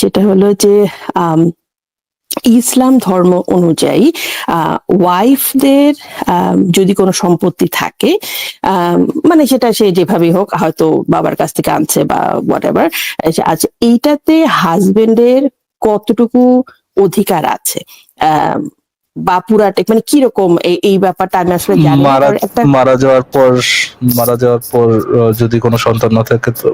সেটা হলো যে ইসলাম ধর্ম অনুযায়ী ওয়াইফদের যদি কোনো সম্পত্তি থাকে মানে সেটা সে যেভাবে হোক, হয়তো বাবার কাছ থেকে আনছে বা হোয়াট এভার আচ্ছা এইটাতে হাজবেন্ডের কতটুকু অধিকার আছে? বা পুরাটে মানে কীরকম এই- এই ব্যাপারটা আমি আসলে জানি না। মারা একটা মারা যাওয়ার পর মারা যাওয়ার পর যদি কোনো সন্তান না থাকে তো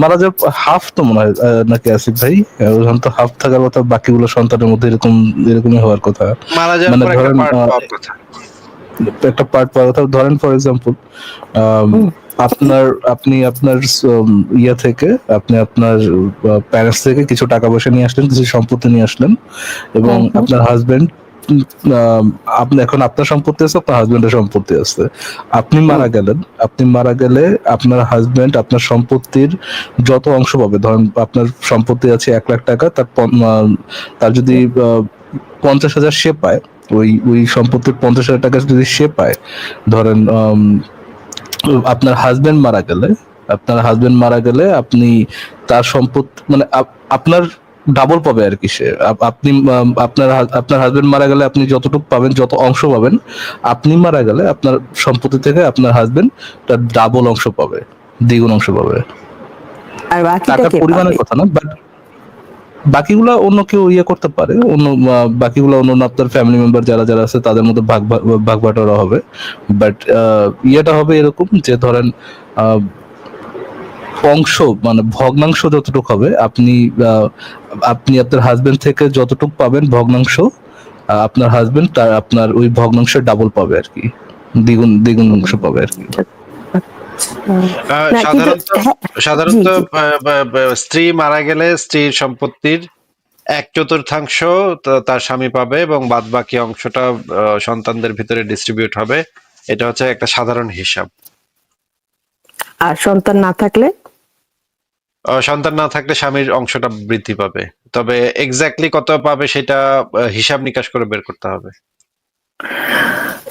মারা যাওয়ার হাফ তো মনে হয় নাকি আসিফ ভাই ওখানে তো হাফ থাকার কথা বাকিগুলো সন্তানের মধ্যে এরকম এরকমই হওয়ার কথা মারা যাওয়ার মানে ধরেন, একটা পার্ট পাওয়ার কথা ধরেন ফর এক্সাম্পল। আপনার আপনি আপনার ইয়ে থেকে আপনি আপনার প্যারেন্টস থেকে কিছু টাকা পয়সা নিয়ে আসলেন কিছু সম্পত্তি নিয়ে আসলেন এবং। আপনার হাজবেন্ড আপনি এখন আপনার সম্পত্তি আছে, আপনার হাজবেন্ডের সম্পত্তি আছে। আপনি মারা গেলেন, আপনি মারা গেলে আপনার হাজবেন্ড আপনার সম্পত্তির যত অংশ পাবে, ধরেন আপনার সম্পত্তি আছে এক লাখ টাকা, তার তার যদি পঞ্চাশ হাজার সে পায়, ওই ওই সম্পত্তির পঞ্চাশ হাজার টাকা যদি সে পায়, ধরেন আপনার হাজবেন্ড মারা গেলে, আপনার হাজবেন্ড মারা গেলে আপনি তার সম্পত্তি মানে আপ- আপনার ডাবল পাবে আর কি সে। আপনি আপনার আপনার হাজবেন্ড মারা গেলে আপনি যতটুকু পাবেন যত অংশ পাবেন আপনি মারা গেলে আপনার সম্পত্তি থেকে আপনার হাজবেন্ড তার ডাবল অংশ পাবে দ্বিগুণ অংশ পাবে। আর টাকার পরিমাণের কথা না বাট বাকিগুলা অন্য কেউ ইয়ে করতে পারে অন্য বাকিগুলা অন্য অন্য আপনার ফ্যামিলি মেম্বার যারা যারা আছে তাদের মধ্যে ভাগ ভাগ ভাগ বাটোয়ারা হবে। বাট ইয়েটা হবে এরকম যে ধরেন আহ, অংশ মানে ভগ্নাংশ যতটুকু হবে আপনি আপনি আপনার হাজবেন্ড থেকে যতটুকু পাবেন ভগ্নাংশ আপনার হাজবেন্ড তার আপনার ওই ভগ্নাংশের ডাবল পাবে আর কি। দ্বিগুণ দ্বিগুণ অংশ পাবে আর কি। সাধারণত হ্যাঁ, সাধারণত স্ত্রী মারা গেলে স্ত্রীর সম্পত্তির এক চতুর্থাংশ তার স্বামী পাবে এবং বাদ বাকি অংশটা সন্তানদের ভিতরে ডিস্ট্রিবিউট হবে। এটা হচ্ছে একটা সাধারণ হিসাব। আর সন্তান না থাকলে সন্তান না থাকলে স্বামীর অংশটা বৃদ্ধি পাবে। তবে এক্স্যাক্টলি কত পাবে সেটা হিসাব নিকাশ করে বের করতে হবে।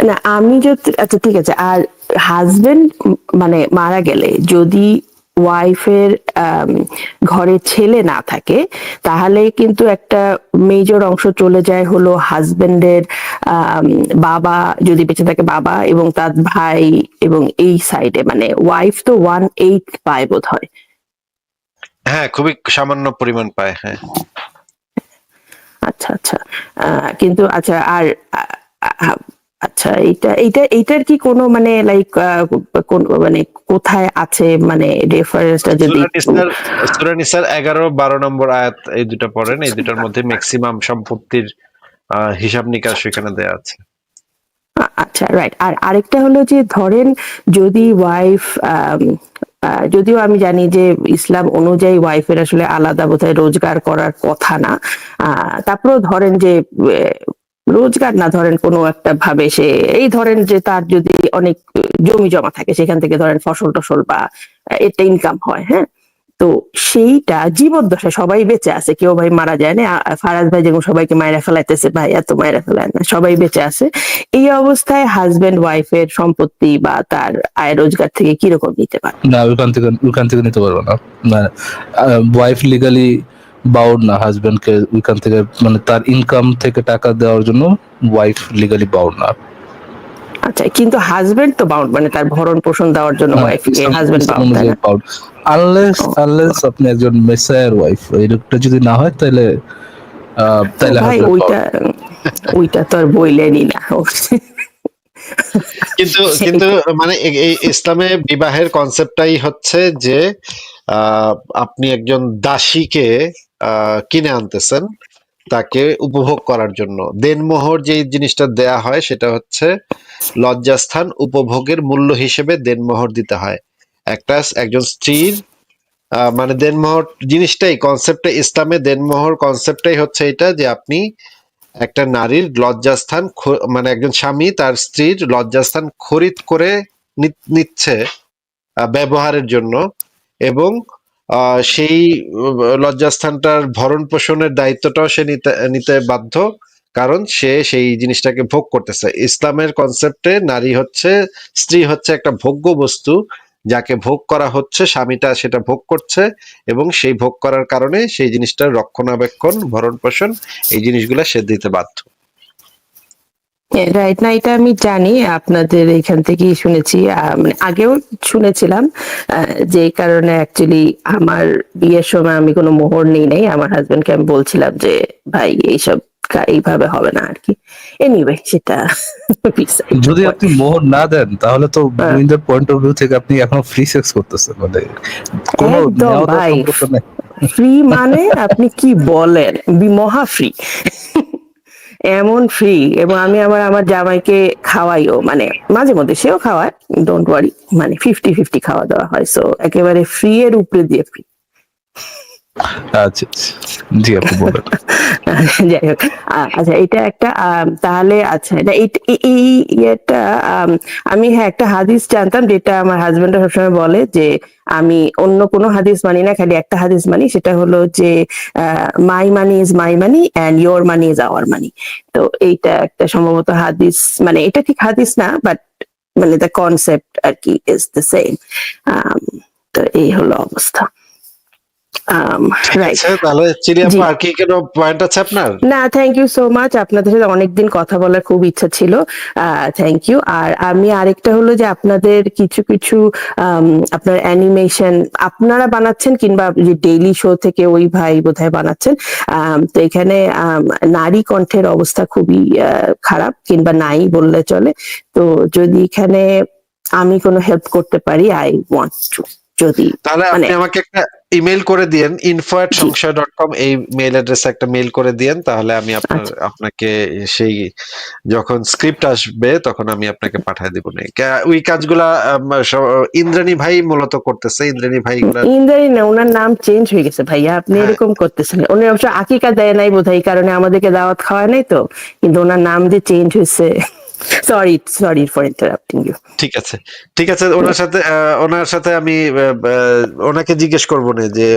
না, আমি যদি আচ্ছা ঠিক আছে। আর হাজবেন্ড মানে মারা গেলে যদি ওয়াইফের ঘরে ছেলে না থাকে, তাহলে কিন্তু একটা মেজর অংশ চলে যায় হলো হাজবেন্ডের বাবা, যদি বেঁচে থাকে বাবা এবং তার ভাই এবং এই সাইডে মানে ওয়াইফ তো ওয়ান এইট পায় বোধ হয় হ্যাঁ খুবই সামান্য পরিমাণ পায় হ্যাঁ। আচ্ছা আচ্ছা। আহ, কিন্তু আচ্ছা আর আচ্ছা এইটা এইটা এইটার কি কোনো মানে লাইক কোন মানে কোথায় আছে মানে রেফারেন্সটা যদি সূরা নিসার সূরা নিসার এগারো বারো নম্বর আয়াত এই দুটো পড়েন এই দুটার মধ্যে ম্যাক্সিমাম সম্পত্তির আহ, হিসাব নিকাশ সেখানে দেয়া আছে। আচ্ছা রাইট আর আরেকটা হলো যে ধরেন যদি ওয়াইফ যদিও আমি জানি যে ইসলাম অনুযায়ী ওয়াইফের আসলে আলাদা বোধহয় রোজগার করার কথা না। তারপরেও ধরেন যে রোজগার না ধরেন কোনো একটা ভাবে সে, এই ধরেন যে তার যদি অনেক জমি জমা থাকে, সেখান থেকে ধরেন ফসল টসল বা এটা ইনকাম হয় হ্যাঁ? তো সেইটা জীবদ্দশায় সবাই বেঁচে আছে, কেউ ভাই মারা যায় না ফারাজ ভাই যেমন সবাইকে মায়েরা ফেলাইতেছে, ভাই এত মায়েরা ফেলায় না, সবাই বেঁচে আছে। এই অবস্থায় হাজবেন্ড ওয়াইফের সম্পত্তি বা তার আয় রোজগার থেকে কীরকম নিতে পারে? না ওইখান থেকে ওইখান থেকে নিতে পারব না। না ওয়াইফ লিগালি বাউড না হাজবেন্ডকে ওইখান থেকে মানে তার ইনকাম থেকে টাকা দেওয়ার জন্য ওয়াইফ লিগালি বাউড না। আচ্ছা কিন্তু হাজবেন্ড তো বাউন্ড মানে তার ভরণ পোষণ দেওয়ার জন্য ওয়াইফকে হাজবেন্ড বাউন্ড আনলেস আনলেস আপনি একজন মেসায়ার ওয়াইফ যদি না হয় তাহলে তাহলে ভাই ওইটা ওইটা তো আর বইলেনি না কিন্তু কিন্তু মানে এই ইসলামে বিবাহের কনসেপ্টটাই হচ্ছে যে আহ, আপনি একজন দাসীকে আহ, কিনে আনতেছেন তাকে উপভোগ করার জন্য। দেনমোহর যে জিনিসটা দেয়া হয়, সেটা হচ্ছে লজ্জাস্থান উপভোগের মূল্য হিসেবে দেনমোহর দিতে হয়। একটা একজন স্ত্রীর মানে দেনমোহর জিনিসটাই কনসেপ্টে ইসলামে দেনমোহর কনসেপ্টটাই হচ্ছে এটা যে আপনি একটা নারীর লজ্জাস্থান মানে একজন স্বামী তার স্ত্রীর লজ্জাস্থান খরিদ করে নিচ্ছে ব্যবহারের জন্য এবং সেই লজ্জাস্থানটার ভরণ পোষণের দায়িত্বটাও সে নিতে নিতে বাধ্য, কারণ সে সেই জিনিসটাকে ভোগ করতেছে। ইসলামের কনসেপ্টে নারী হচ্ছে, স্ত্রী হচ্ছে একটা ভোগ্য বস্তু, যাকে ভোগ করা হচ্ছে, স্বামীটা সেটা ভোগ করছে, এবং সেই ভোগ করার কারণে সেই জিনিসটার রক্ষণাবেক্ষণ, ভরণ পোষণ, এই জিনিসগুলো সে দিতে বাধ্য। রাইট না এটা আমি জানি আপনাদের এখান থেকেই শুনেছি মানে আগেও শুনেছিলাম যে কারণে অ্যাকচুয়ালি আমার বিয়ের সময় আমি কোনো মোহর নেই নাই আমার হাজবেন্ডকে আমি বলছিলাম যে ভাই এইসব এইভাবে হবে না আর কি এনিওয়ে সেটা যদি আপনি মোহর না দেন তাহলে তো হ্যাঁ। পয়েন্ট অফ ভিউ থেকে আপনি এখন ফ্রি সেক্স করতেছেন মানে কোনো ভাই। ফ্রি মানে আপনি কি বলেন বি- মহা ফ্রি এমন ফ্রি এবং আমি আবার আমার জামাইকে খাওয়াইও মানে মাঝে মধ্যে সেও খাওয়ায় ডোন্ট ওয়ারি মানে ফিফটি ফিফটি খাওয়া দাওয়া হয় সো একেবারে ফ্রি এর উপরে দিয়ে ফ্রি আচ্ছা যাই হোক আচ্ছা এটা একটা তাহলে আচ্ছা এটা এই- ইয়েটা আম, হ্যাঁ একটা হাদিস জানতাম যেটা আমার বলে যে আমি অন্য কোনো হাদিস মানি না খালি একটা হাদিস মানি সেটা হলো যে my money is my money and your money is our money তো এইটা একটা সম্ভবত হাদিস মানে এটা ঠিক হাদিস না বাট মানে দ্য কনসেপ্ট আর কি ইজ দ্য সেম তো এই হলো অবস্থা। না থ্যাংক ইউ সো মাচ আপনাদের সাথে অনেকদিন কথা বলার খুব ইচ্ছা ছিল। থ্যাংক ইউ আর আমি আরেকটা হলো যে আপনাদের কিছু কিছু আম, আপনার অ্যানিমেশন আপনারা বানাচ্ছেন কিংবা যে ডেইলি শো থেকে ওই ভাই বোধহয় বানাচ্ছেন। আম, তো এখানে নারী কণ্ঠের অবস্থা খুবই খারাপ কিংবা নাই বললে চলে। তো যদি এখানে আমি কোনো হেল্প করতে পারি আই ওয়ান্ট টু যদি তাহলে আপনি মানে- আমাকে একটা ইমেল করে দিয়েন ইনফো এট সংশয় ডট কম এই মেইল অ্যাড্রেসে একটা মেইল করে দিয়েন তাহলে আমি আপনার আচ্ছা। আপনাকে সেই যখন স্ক্রিপ্ট আসবে তখন আমি আপনাকে পাঠিয়ে দিব না ওই কাজগুলা ইন্দ্রাণী ভাই মূলত করতেছে ইন্দ্রাণী ভাই ইন্দ্রাণী না ওনার নাম চেঞ্জ হয়ে গেছে ভাইয়া আপনি হ্যাঁ। এরকম করতেছেন উনি অবশ্য আকিকা দেয় নাই বোধ এই কারণে আমাদেরকে দাওয়াত খাওয়ায় নাই তো কিন্তু ওনার নাম যে চেঞ্জ হয়েছে sorry sorry for interrupting you ঠিক আছে। ঠিক আছে ওনার সাথে ওনার সাথে আমি ওনাকে জিজ্ঞেস করব না যে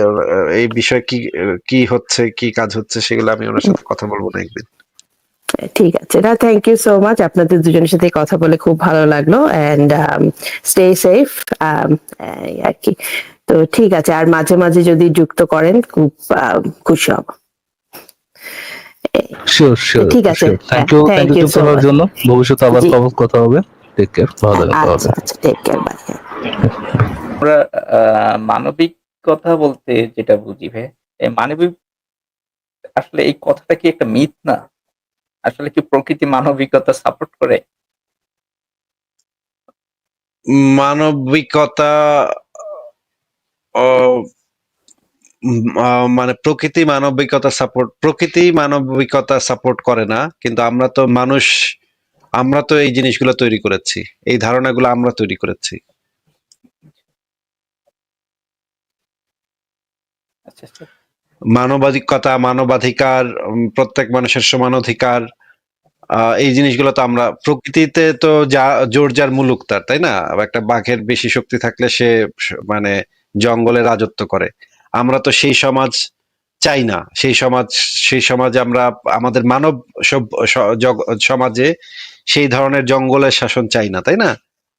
এই বিষয়ে কি কি হচ্ছে কি কাজ হচ্ছে সেগুলো আমি ওনার সাথে কথা বলব না একদিন। ঠিক আছে। না থ্যাংক ইউ সো মাচ আপনাদের দুজনের সাথে কথা বলে খুব ভালো লাগল অ্যান্ড স্টে সেফ আর কি। তো ঠিক আছে আর মাঝে মাঝে যদি যুক্ত করেন খুব খুশি হব। শিওর শিওর ঠিক আছে। থ্যাংক ইউ থ্যাংক ইউ করার জন্য। ভবিষ্যতে আবার। কথা হবে? টেক কেয়ার ভালো থাকবেন আচ্ছা আচ্ছা টেক কেয়ার বাই আমরা আহ, মানবিকতা বলতে যেটা বুঝি ভাই এই মানবিক আসলে এই কথাটা কি একটা মিথ না? আসলে কি প্রকৃতি মানবিকতা সাপোর্ট করে? মানবিকতা আহ, মানে প্রকৃতি মানবিকতা সাপোর্ট প্রকৃতি মানবিকতা সাপোর্ট করে না কিন্তু আমরা তো মানুষ আমরা তো এই জিনিসগুলো তৈরি করেছি এই ধারণাগুলো আমরা তৈরি করেছি। আচ্ছা আচ্ছা। মানবাধিকতা মানবাধিকার প্রত্যেক মানুষের সমান অধিকার আহ, এই জিনিসগুলো তো আমরা প্রকৃতিতে তো যা জোর যার মুলুক তার তাই না? একটা বাঘের বেশি শক্তি থাকলে সে মানে জঙ্গলে রাজত্ব করে। আমরা তো সেই সমাজ চাই না। সেই সমাজ, সেই সমাজে আমরা, আমাদের মানব সমাজে সেই ধরনের জঙ্গলের শাসন চাই না, তাই না?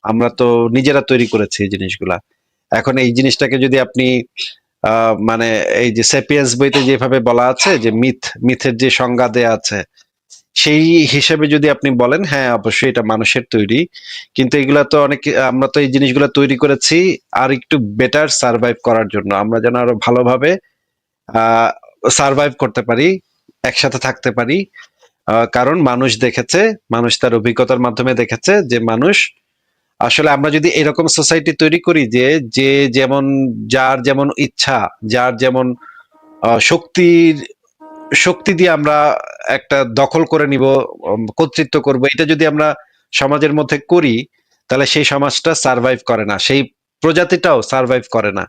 আমরা তো নিজেরা তৈরি করেছি এই জিনিসগুলা। এখন এই জিনিসটাকে যদি আপনি মানে এই যে সেপিয়েন্স বইতে যেভাবে বলা আছে যে মিথ, মিথের যে সংজ্ঞা দেয়া আছে সেই হিসেবে যদি আপনি বলেন হ্যাঁ অবশ্যই এটা মানুষের তৈরি। কিন্তু এগুলা তো অনেক, আমরা তো এই জিনিসগুলো তৈরি করেছি আর একটু বেটার সার্ভাইভ করার জন্য। আমরা যেন আরও ভালোভাবে সার্ভাইভ করতে পারি, একসাথে থাকতে পারি। কারণ মানুষ দেখেছে, মানুষ তার অভিজ্ঞতার মাধ্যমে দেখেছে যে মানুষ, আসলে আমরা যদি এরকম সোসাইটি তৈরি করি যে যে যেমন, যার যেমন ইচ্ছা, যার যেমন শক্তির শক্তি দিয়ে আমরা একটা দখল করে নিব কর্তৃত্ব করব। এটা যদি আমরা সমাজের মধ্যে করি, তাহলে সেই সমাজটা সার্ভাইভ করে না। সেই প্রজাতিটাও সার্ভাইভ করে না।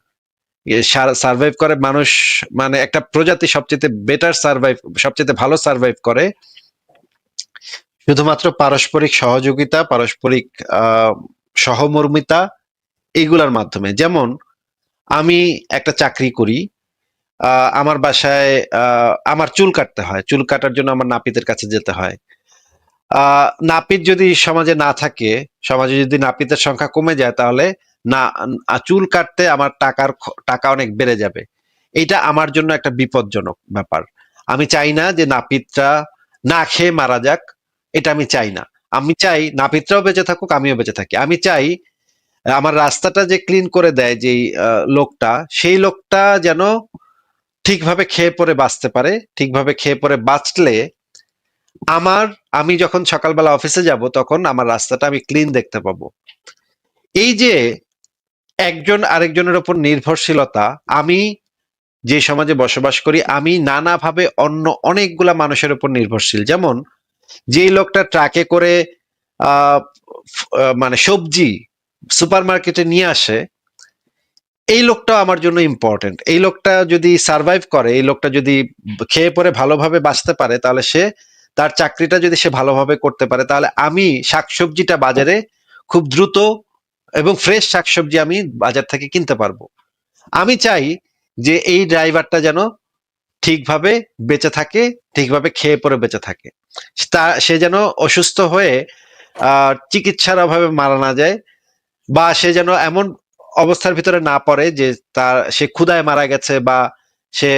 সার্ভাইভ করে মানুষ মানে একটা প্রজাতি সবচেয়ে বেটার সার্ভাইভ সবচেয়ে ভালো সার্ভাইভ করে। শুধুমাত্র পারস্পরিক সহযোগিতা, পারস্পরিক সহমর্মিতা এইগুলার মাধ্যমে। যেমন, আমি একটা চাকরি করি আমার বাসায় আমার চুল কাটতে হয়। চুল কাটার জন্য আমার নাপিতের কাছে যেতে হয়। নাপিত যদি সমাজে না থাকে, সমাজে যদি নাপিতের সংখ্যা কমে যায়, তাহলে না চুল কাটতে আমার টাকার টাকা অনেক বেড়ে যাবে। এটা আমার জন্য একটা বিপজ্জনক ব্যাপার। আমি চাই না যে নাপিতরা না খেয়ে মারা যাক, এটা আমি চাই না। আমি চাই নাপিতরাও বেঁচে থাকুক, আমিও বেঁচে থাকি। আমি চাই আমার রাস্তাটা যে ক্লিন করে দেয় যেই লোকটা, সেই লোকটা যেন ঠিকভাবে খেয়ে পরে বাঁচতে পারে, ঠিকভাবে খেয়ে পরে বাঁচলে আমার, আমি যখন সকালবেলা অফিসে যাব, তখন আমার রাস্তাটা আমি ক্লিন দেখতে পাবো। এই যে একজন আরেকজনের উপর নির্ভরশীলতা, আমি যে সমাজে বসবাস করি, আমি নানাভাবে অন্য অনেকগুলা মানুষের উপর নির্ভরশীল। যেমন যেই লোকটা ট্রাকে করে মানে সবজি সুপার মার্কেটে নিয়ে আসে এই লোকটা আমার জন্য ইম্পর্টেন্ট এই লোকটা যদি সার্ভাইভ করে, এই লোকটা যদি খেয়ে পরে ভালোভাবে বাঁচতে পারে, তাহলে সে, তার চাকরিটা যদি সে ভালোভাবে করতে পারে, তাহলে আমি শাকসবজিটা বাজারে খুব দ্রুত এবং ফ্রেশ শাকসবজি আমি বাজার থেকে কিনতে পারব। আমি চাই যে এই ড্রাইভারটা যেন ঠিকভাবে বেঁচে থাকে, ঠিকভাবে খেয়ে পরে বেঁচে থাকে। তা, সে যেন অসুস্থ হয়ে চিকিৎসার অভাবে মারা না যায়, বা সে যেন এমন অবস্থার ভিতরে না পড়ে যে তার, সে ক্ষুধায় মারা গেছে বা সে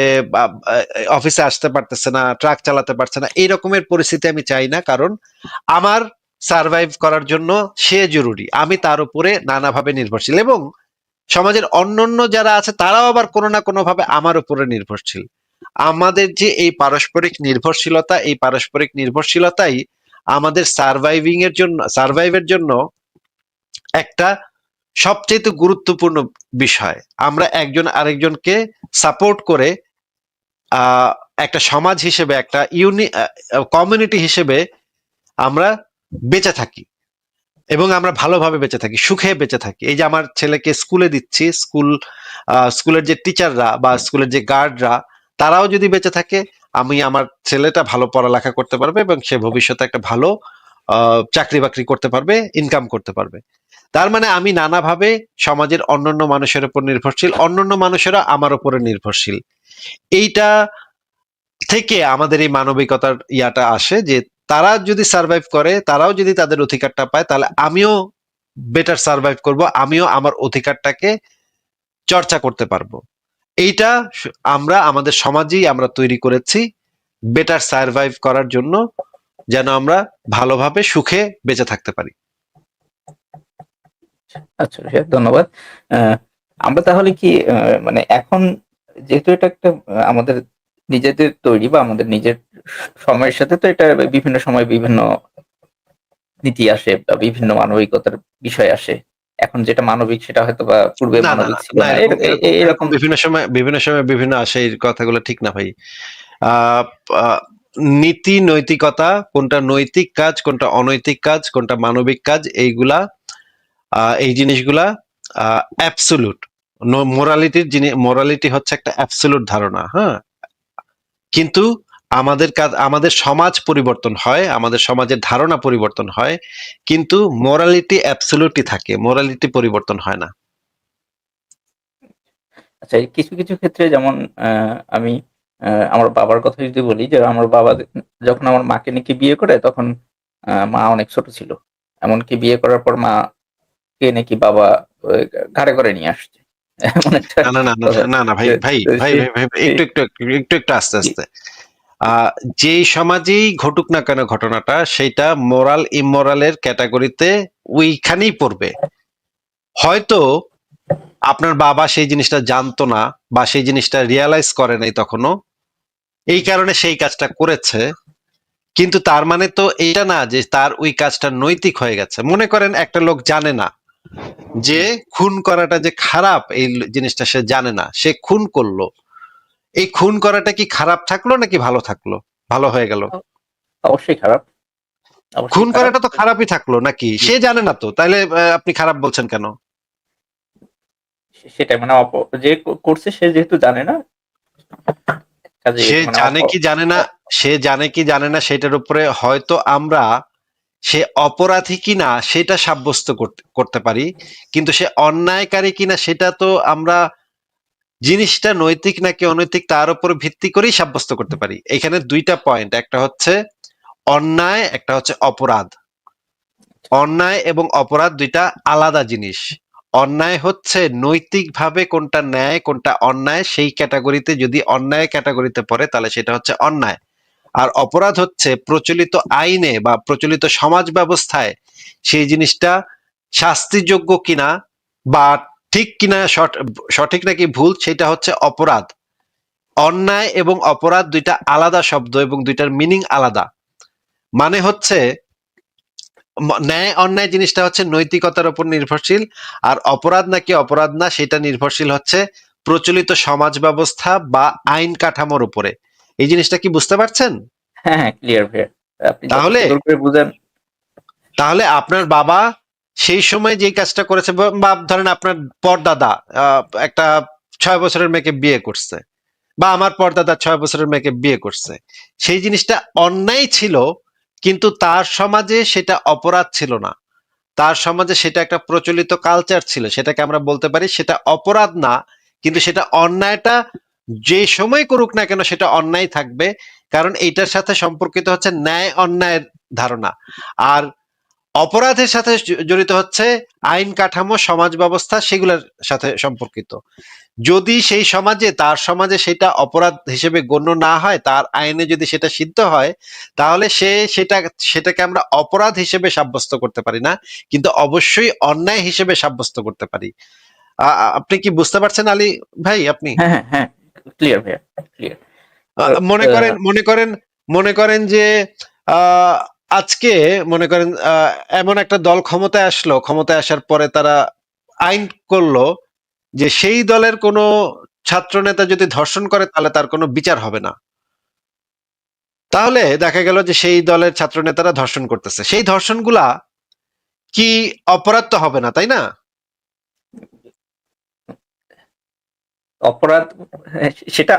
অফিসে আসতে পারতেছে না, ট্রাক চালাতে পারছে না এই রকমের পরিস্থিতি আমি চাই না। কারণ আমার সার্ভাইভ করার জন্য সে জরুরি। আমি তার উপরে নানাভাবে নির্ভরশীল এবং সমাজের অন্যান্য যারা আছে তারাও আবার কোনো না কোনো ভাবে আমার উপরে নির্ভরশীল। আমাদের যে এই পারস্পরিক নির্ভরশীলতা, এই পারস্পরিক নির্ভরশীলতাই আমাদের সার্ভাইভিং এর জন্য, সার্ভাইভের জন্য একটা সবচেয়ে গুরুত্বপূর্ণ বিষয়। আমরা একজন আরেকজনকে সাপোর্ট করে একটা সমাজ হিসেবে, একটা ইউনি কমিউনিটি হিসেবে আমরা বেঁচে থাকি এবং আমরা ভালোভাবে বেঁচে থাকি, সুখে বেঁচে থাকি। এই যে আমার ছেলেকে স্কুলে দিচ্ছি, স্কুল স্কুলের যে টিচাররা বা স্কুলের যে গার্ডরা তারাও যদি বেঁচে থাকে, আমি আমার ছেলেটা ভালো পড়ালেখা করতে পারবে এবং সে ভবিষ্যতে একটা ভালো চাকরি বাকরি করতে পারবে ইনকাম করতে পারবে। তার মানে আমি নানাভাবে সমাজের অন্যান্য মানুষের উপর নির্ভরশীল, অন্যান্য মানুষেরা আমার উপরে নির্ভরশীল। এইটা থেকে আমাদের এই মানবিকতার ইয়াটা আসে যে তারা যদি সার্ভাইভ করে, তারাও যদি তাদের অধিকারটা পায়, তাহলে আমিও বেটার সার্ভাইভ করব, আমিও আমার অধিকারটাকে চর্চা করতে পারব। এইটা আমরা আমাদের সমাজেই আমরা তৈরি করেছি বেটার সার্ভাইভ করার জন্য, যেন আমরা ভালোভাবে সুখে বেঁচে থাকতে পারি। আচ্ছা ধন্যবাদ। আহ, আমরা তাহলে কি মানে এখন যেহেতু এটা একটা আমাদের নিজেদের তৈরি বা আমাদের নিজের সময়ের সাথে তো এটা বিভিন্ন সময় বিভিন্ন নীতি আসে বা বিভিন্ন মানবিকতার বিষয় আসে। এখন যেটা মানবিক সেটা হয়তো বা পূর্বে মানবিক ছিল এরকম- বিভিন্ন সময় বিভিন্ন সময় বিভিন্ন আসে এই কথাগুলো ঠিক না ভাই। নীতি নৈতিকতা কোনটা নৈতিক কাজ কোনটা অনৈতিক কাজ কোনটা মানবিক কাজ এইগুলা এই জিনিসগুলা অ্যাবসোলুট মোরালিটির জিনিস মোরালিটি হচ্ছে একটা অ্যাবসোলুট ধারণা হ্যাঁ? কিন্তু আমাদের কাজ, আমাদের সমাজ পরিবর্তন হয়, আমাদের সমাজের ধারণা পরিবর্তন হয়, কিন্তু মোরালিটি অ্যাবসোলুটই থাকে মোরালিটি পরিবর্তন হয় না। আচ্ছা কিছু কিছু ক্ষেত্রে যেমন আমি আমার বাবার কথা যদি বলি, যে আমার বাবা যখন আমার মাকে নাকি বিয়ে করে, তখন মা অনেক ছোট ছিল। এমনকি বিয়ে করার পর মা কে নাকি বাবা ঘাড়ে করে নিয়ে আসছে। না না ভাই ভাই ভাই একটু একটু একটু একটু আস্তে আস্তে। যেই সমাজেই ঘটুক না কেন ঘটনাটা সেটা মোরাল ইমোরালের ক্যাটাগরিতে ওইখানেই পড়বে। হয়তো আপনার বাবা সেই জিনিসটা জানতো না বা সেই জিনিসটা রিয়ালাইজ করে নাই তখনও। এই কারণে সেই কাজটা করেছে। কিন্তু তার মানে তো এটা না যে তার ওই কাজটা নৈতিক হয়ে গেছে। মনে করেন একটা লোক জানে না যে খুন করাটা যে খারাপ এই জিনিসটা সে জানে না। সে খুন করল। এই খুন করাটা কি খারাপ থাকল নাকি ভালো থাকল? ভালো হয়ে গেল। অবশ্যই খারাপ। খুন করাটা তো খারাপই থাকল নাকি? সে জানে না তো। তাহলে আপনি খারাপ বলছেন কেন? সে- সেটাই মানে যে করছে সে যেহেতু জানে না সে মানে জানে কি জানে না সে জানে কি জানে না সেটার উপরে হয়তো আমরা সে অপরাধী কিনা সেটা সাব্যস্ত করতে পারি। কিন্তু সে অন্যায়কারী কিনা সেটা তো আমরা জিনিসটা নৈতিক নাকি অনৈতিক তার উপর ভিত্তি করেই সাব্যস্ত করতে পারি। এখানে দুইটা পয়েন্ট একটা হচ্ছে অন্যায়, একটা হচ্ছে অপরাধ। অন্যায় এবং অপরাধ দুইটা আলাদা জিনিস। অন্যায় হচ্ছে নৈতিকভাবে কোনটা ন্যায়, কোনটা অন্যায়, সেই ক্যাটাগরিতে যদি অন্যায় ক্যাটাগরিতে পড়ে, তাহলে সেটা হচ্ছে অন্যায়। আর অপরাধ হচ্ছে প্রচলিত আইনে বা প্রচলিত সমাজ ব্যবস্থায় সেই জিনিসটা শাস্তিযোগ্য কিনা বা ঠিক কিনা সঠ- সঠিক নাকি ভুল সেটা হচ্ছে অপরাধ। অন্যায় এবং অপরাধ দুইটা আলাদা শব্দ এবং দুইটার মিনিং আলাদা। মানে হচ্ছে ন্যায় অন্যায় জিনিসটা হচ্ছে নৈতিকতার উপর নির্ভরশীল আর অপরাধ নাকি অপরাধ না সেটা নির্ভরশীল হচ্ছে প্রচলিত সমাজ ব্যবস্থা বা আইন কাঠামোর উপরে। এই জিনিসটা কি বুঝতে পারছেন? হ্যাঁ হ্যাঁ ক্লিয়ার ভাইয়া আপনি তাহলে- বুঝেন। তাহলে আপনার বাবা সেই সময় যেই কাজটা করেছে বা ধরেন আপনার পরদাদা একটা ছয় বছরের মেয়েকে বিয়ে করছে বা আমার পরদাদা ছয় বছরের মেয়েকে বিয়ে করছে সেই জিনিসটা অন্যায় ছিল কিন্তু তার সমাজে সেটা অপরাধ ছিল না। তার সমাজে সেটা একটা প্রচলিত কালচার ছিল সেটাকে আমরা বলতে পারি সেটা অপরাধ না কিন্তু সেটা অন্যায়টা যে সময় করুক না কেন সেটা অন্যায় থাকবে, কারণ এটার সাথে সম্পর্কিত হচ্ছে ন্যায় অন্যায়ের ধারণা। আর অপরাধের সাথে জড়িত হচ্ছে আইন কাঠামো, সমাজ ব্যবস্থা সেগুলোর সাথে সম্পর্কিত। যদি সেই সমাজে, তার সমাজে সেটা অপরাধ হিসেবে গণ্য না হয়, তার আইনে যদি সেটা সিদ্ধ হয়, তাহলে সে সেটা, সেটাকে আমরা অপরাধ হিসেবে সাব্যস্ত করতে পারি না, কিন্তু অবশ্যই অন্যায় হিসেবে সাব্যস্ত করতে পারি। আপনি কি বুঝতে পারছেন আলী ভাই, আপনি? হ্যাঁ হ্যাঁ হ্যাঁ। ক্লিয়ার ভাইয়া ক্লিয়ার মনে করেন মনে করেন মনে করেন যে আজকে মনে করেন এমন একটা দল ক্ষমতায় আসলো ক্ষমতায় আসার পরে তারা আইন করল যে সেই দলের কোনো ছাত্র নেতা যদি ধর্ষণ করে তাহলে তার কোনো বিচার হবে না। তাহলে দেখা গেল যে সেই দলের ছাত্র নেতারা ধর্ষণ করতেছে। সেই ধর্ষণগুলা কি অপরাধ তো হবে না তাই না? অপরাধ সেটা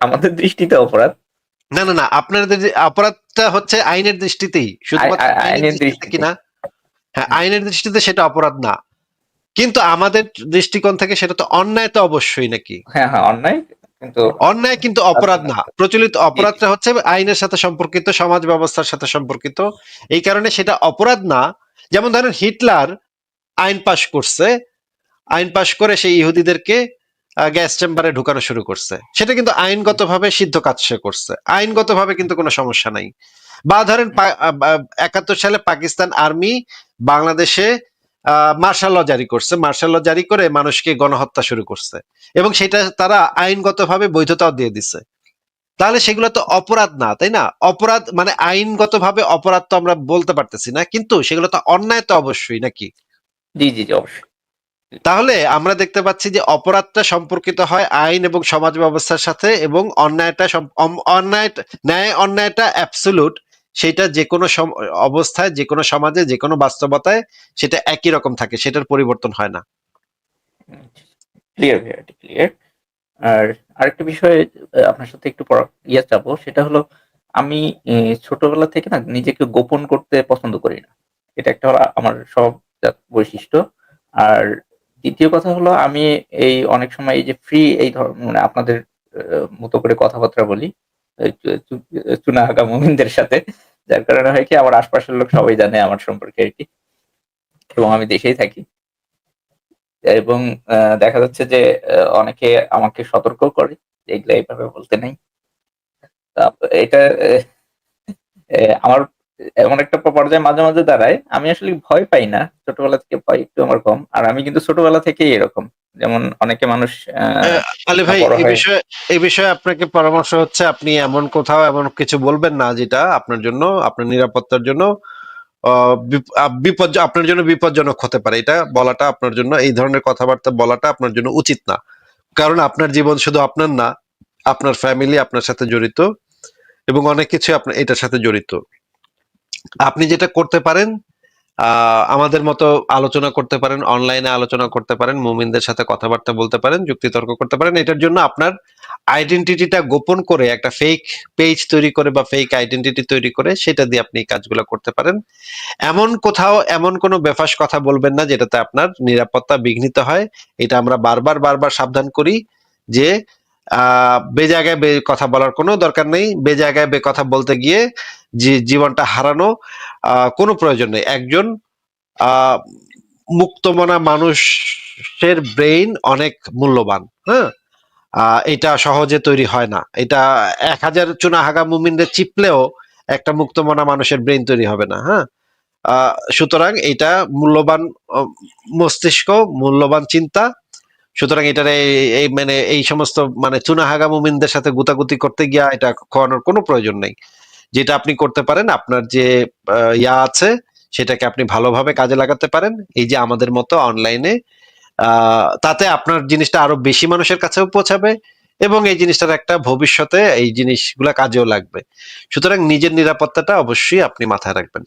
আমাদের দৃষ্টিতে অপরাধ। না না না আপনাদের অপরাধটা হচ্ছে আইনের দৃষ্টিতেই শুধুমাত্র আই- আই- আইনের দৃষ্টিতে। কিনা? হ্যাঁ আইনের দৃষ্টিতে সেটা অপরাধ না। কিন্তু আমাদের দৃষ্টিকোণ থেকে সেটা তো অন্যায় তো অবশ্যই নাকি? হ্যাঁ হ্যাঁ অন্যায় কিন্তু অন্যায় কিন্তু অপরাধ না। প্রচলিত অপরাধটা হচ্ছে আইনের সাথে সম্পর্কিত সমাজ ব্যবস্থার সাথে সম্পর্কিত। এই কারণে সেটা অপরাধ না। যেমন ধরেন হিটলার আইন পাশ করছে। আইন পাশ করে সেই ইহুদিদেরকে গ্যাস চেম্বারে ঢুকানো শুরু করছে। সেটা কিন্তু আইনগতভাবে সিদ্ধ কাজ সে করছে। আইনগতভাবে কিন্তু কোনো সমস্যা নাই। বা ধরেন একাত্তর সালে পাকিস্তান আর্মি বাংলাদেশে মার্শাল ল জারি করছে। মার্শাল ল জারি করে মানুষকে গণহত্যা শুরু করছে। এবং সেটা তারা আইনগতভাবে বৈধতাও দিয়ে দিছে। তাহলে সেগুলো তো অপরাধ না, তাই না? অপরাধ মানে আইনগতভাবে অপরাধ তো আমরা বলতে পারতেছি না, কিন্তু সেগুলো তো অন্যায় তো অবশ্যই, নাকি? জি জি জি, অবশ্যই। তাহলে আমরা দেখতে পাচ্ছি যে অপরাধটা সম্পর্কিত হয় আইন এবং সমাজ ব্যবস্থার সাথে এবং অন্যায়টা অন্যায় ন্যায় অন্যায়টা অ্যাবসুলুট সেটা যে কোনো অবস্থায়, যে কোনো সমাজে, যে কোনো বাস্তবতায় সেটা একই রকম থাকে, সেটার পরিবর্তন হয় না। ক্লিয়ার ক্লিয়ার আর আরেকটা বিষয়ে আপনার সাথে একটু ইয়ে যাব সেটা হলো আমি ছোটবেলা থেকে না নিজেকে গোপন করতে পছন্দ করি না। এটা একটা আমার সব বৈশিষ্ট্য। আর দ্বিতীয় কথা হলো, আমি এই অনেক সময় এই যে ফ্রি এই ধর মানে আপনাদের মতো করে কথাবার্তা বলি, এই চু- চু- চুনা হাগা মোমিনদের সাথে, যার কারণে হয় কি, আমার আশপাশের লোক সবাই জানে আমার সম্পর্কে আর কি। এবং আমি দেশেই থাকি। এবং দেখা যাচ্ছে যে অনেকে আমাকে সতর্ক করে এগুলা এইভাবে বলতে নেই। এটা আমার এমন একটা পর্যায়ে মাঝে মাঝে দাঁড়ায় আমি আসলে ভয় পাই না। ছোটবেলা থেকে ভয় একটু আমার কম। আর আমি কিন্তু ছোটবেলা থেকেই এরকম। যেমন অনেকে মানুষ আলী ভাই এই বিষয়ে এই বিষয়ে আপনাকে পরামর্শ হচ্ছে আপনি এমন কোথাও এমন কিছু বলবেন না যেটা আপনার জন্য আপনার নিরাপত্তার জন্য বিপদ আপনার জন্য বিপজ্জনক হতে পারে। এটা বলাটা আপনার জন্য এই ধরনের কথাবার্তা বলাটা আপনার জন্য উচিত না। কারণ আপনার জীবন শুধু আপনার না আপনার ফ্যামিলি আপনার সাথে জড়িত এবং অনেক কিছু আপনার এটার সাথে জড়িত। আপনি যেটা করতে পারেন আমাদের মতো আলোচনা করতে পারেন, অনলাইনে আলোচনা করতে পারেন, মুমিনদের সাথে কথাবার্তা বলতে পারেন, যুক্তিতর্ক করতে পারেন, এটার জন্য আপনার আইডেন্টিটিটা গোপন করে একটা ফেক পেজ তৈরি করে বা ফেক আইডেন্টিটি তৈরি করে সেটা দিয়ে আপনি কাজগুলো করতে পারেন। এমন কোথাও এমন কোনো বেফাস কথা বলবেন না যেটাতে আপনার নিরাপত্তা বিঘ্নিত হয়। এটা আমরা বারবার বারবার সাবধান করি যে আহ বে কথা বলার কোনো দরকার নেই। বে জায়গায় বে কথা বলতে গিয়ে জীবনটা হারানো কোনো প্রয়োজন নেই। একজন মুক্তমনা মানুষের ব্রেইন অনেক মূল্যবান হ্যাঁ? এটা সহজে তৈরি হয় না। এটা এক হাজার চুনা চুনাহাগা মুমিনদের চিপলেও একটা মুক্তমনা মানুষের ব্রেইন তৈরি হবে না হ্যাঁ? সুতরাং এটা মূল্যবান মস্তিষ্ক, মূল্যবান চিন্তা সুতরাং এটার এই- মানে এই সমস্ত মানে চুনাহাগা মুমিনদের সাথে গুতাগুতি করতে গিয়া এটা খাওয়ানোর কোনো প্রয়োজন নেই। যেটা আপনি করতে পারেন, আপনার যে ইয়া আছে, সেটাকে আপনি ভালোভাবে কাজে লাগাতে পারেন। এই যে আমাদের মতো অনলাইনে তাতে আপনার জিনিসটা আরও বেশি মানুষের কাছেও পৌঁছাবে এবং এই জিনিসটার একটা ভবিষ্যতে এই জিনিসগুলা কাজেও লাগবে। সুতরাং নিজের নিরাপত্তাটা অবশ্যই আপনি মাথায় রাখবেন।